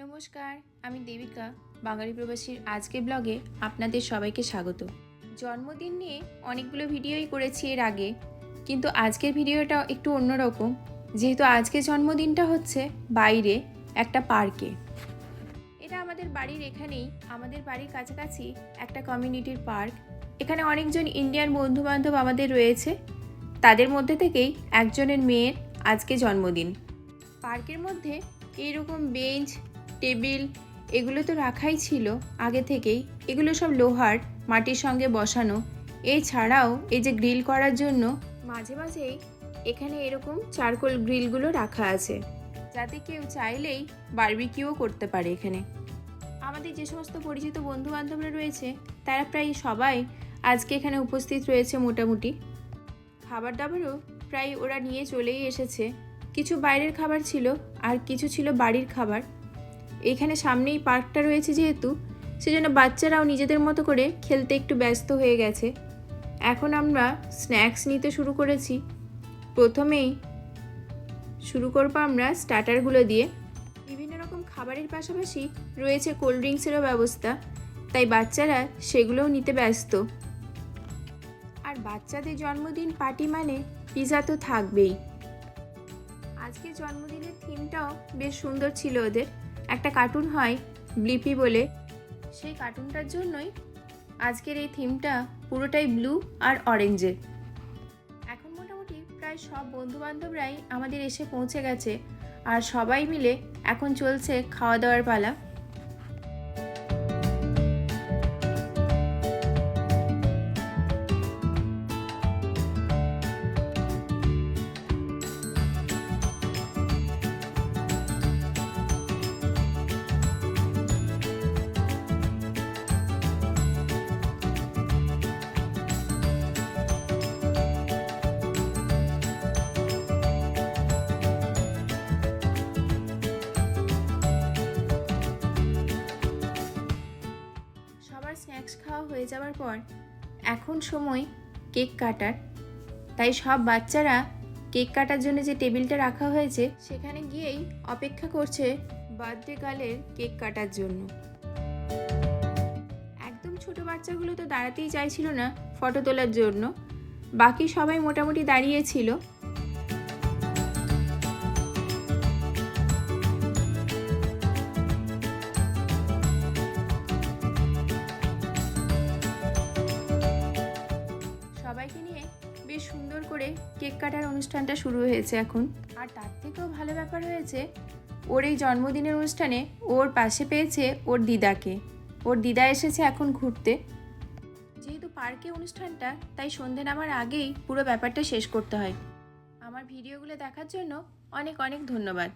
নমস্কার, আমি দেবিকা, বাঙালি প্রবাসীর আজকে ব্লগে আপনাদের সবাইকে স্বাগত। জন্মদিন নিয়ে অনেকগুলো ভিডিওই করেছি এর আগে, কিন্তু আজকের ভিডিওটা একটু অন্যরকম, যেহেতু আজকে জন্মদিনটা হচ্ছে বাইরে একটা পার্কে। এটা আমাদের বাড়ির এখানেই, আমাদের বাড়ির কাছাকাছি একটা কমিউনিটির পার্ক। এখানে অনেকজন ইন্ডিয়ান বন্ধুবান্ধব আমাদের রয়েছে, তাদের মধ্যে থেকেই একজনের মেয়ের আজকে জন্মদিন। পার্কের মধ্যে এইরকম বেঞ্চ টেবিল এগুলো তো রাখাই ছিল আগে থেকেই। এগুলো সব লোহার, মাটির সঙ্গে বসানো। এছাড়াও এই যে গ্রিল করার জন্য মাঝে মাঝেই এখানে এরকম চারকোল গ্রিলগুলো রাখা আছে। যাতে কেউ চাইলেই বারবিকিউও করতে পারে এখানে। আমাদের যে সমস্ত পরিচিত বন্ধু বান্ধবরা রয়েছে, তারা প্রায় সবাই আজকে এখানে উপস্থিত রয়েছে মোটামুটি। খাবার দাবারও প্রায় ওরা নিয়ে চলেই এসেছে। কিছু বাইরের খাবার ছিল আর কিছু ছিল বাড়ির খাবার। এখানে সামনেই পার্কটা রয়েছে যেহেতু, সেজন্য বাচ্চারাও নিজেদের মতো করে খেলতে একটু ব্যস্ত হয়ে গেছে। এখন আমরা স্ন্যাক্স নিতে শুরু করেছি। প্রথমেই শুরু করব আমরা স্টার্টারগুলো দিয়ে। বিভিন্ন রকম খাবারের পাশাপাশি রয়েছে কোল্ড ড্রিঙ্কসেরও ব্যবস্থা, তাই বাচ্চারা সেগুলোও নিতে ব্যস্ত। আর বাচ্চাদের জন্মদিন পার্টি মানে পিৎজা তো থাকবেই। আজকে জন্মদিনের থিমটাও বেশ সুন্দর ছিল ওদের। একটা কার্টুন হয় ব্লিপি বলে। সেই কার্টুনটার জন্যই আজকের এই থিমটা পুরোটাই ব্লু আর অরেঞ্জে এখন মোটামুটি প্রায় সব বন্ধুবান্ধবরাই আমাদের এসে পৌঁছে গেছে, আর সবাই মিলে এখন চলছে খাওয়া দাওয়ার পালা। স্ন্যাক্স খাওয়া হয়ে যাওয়ার পর এখন সময় কেক কাটার। তাই সব বাচ্চারা কেক কাটার জন্য যে টেবিলটা রাখা হয়েছে, সেখানে গিয়েই অপেক্ষা করছে বার্থডে গার্লের কেক কাটার জন্য। একদম ছোট বাচ্চাগুলো তো দাঁড়াতেই চাইছিল না ফটো তোলার জন্য। বাকি সবাই মোটামুটি দাঁড়িয়েছিল করে কেক কাটার অনুষ্ঠানটা শুরু হয়েছে এখন। আর তার থেকেও ভালো ব্যাপার হয়েছে, ওর এই জন্মদিনের অনুষ্ঠানে ওর পাশে পেয়েছে ওর দিদাকে। ওর দিদা এসেছে এখন ঘুরতে। যেহেতু পার্কে অনুষ্ঠানটা, তাই সন্ধে নামার আগেই পুরো ব্যাপারটা শেষ করতে হয়। আমার ভিডিওগুলো দেখার জন্য অনেক অনেক ধন্যবাদ।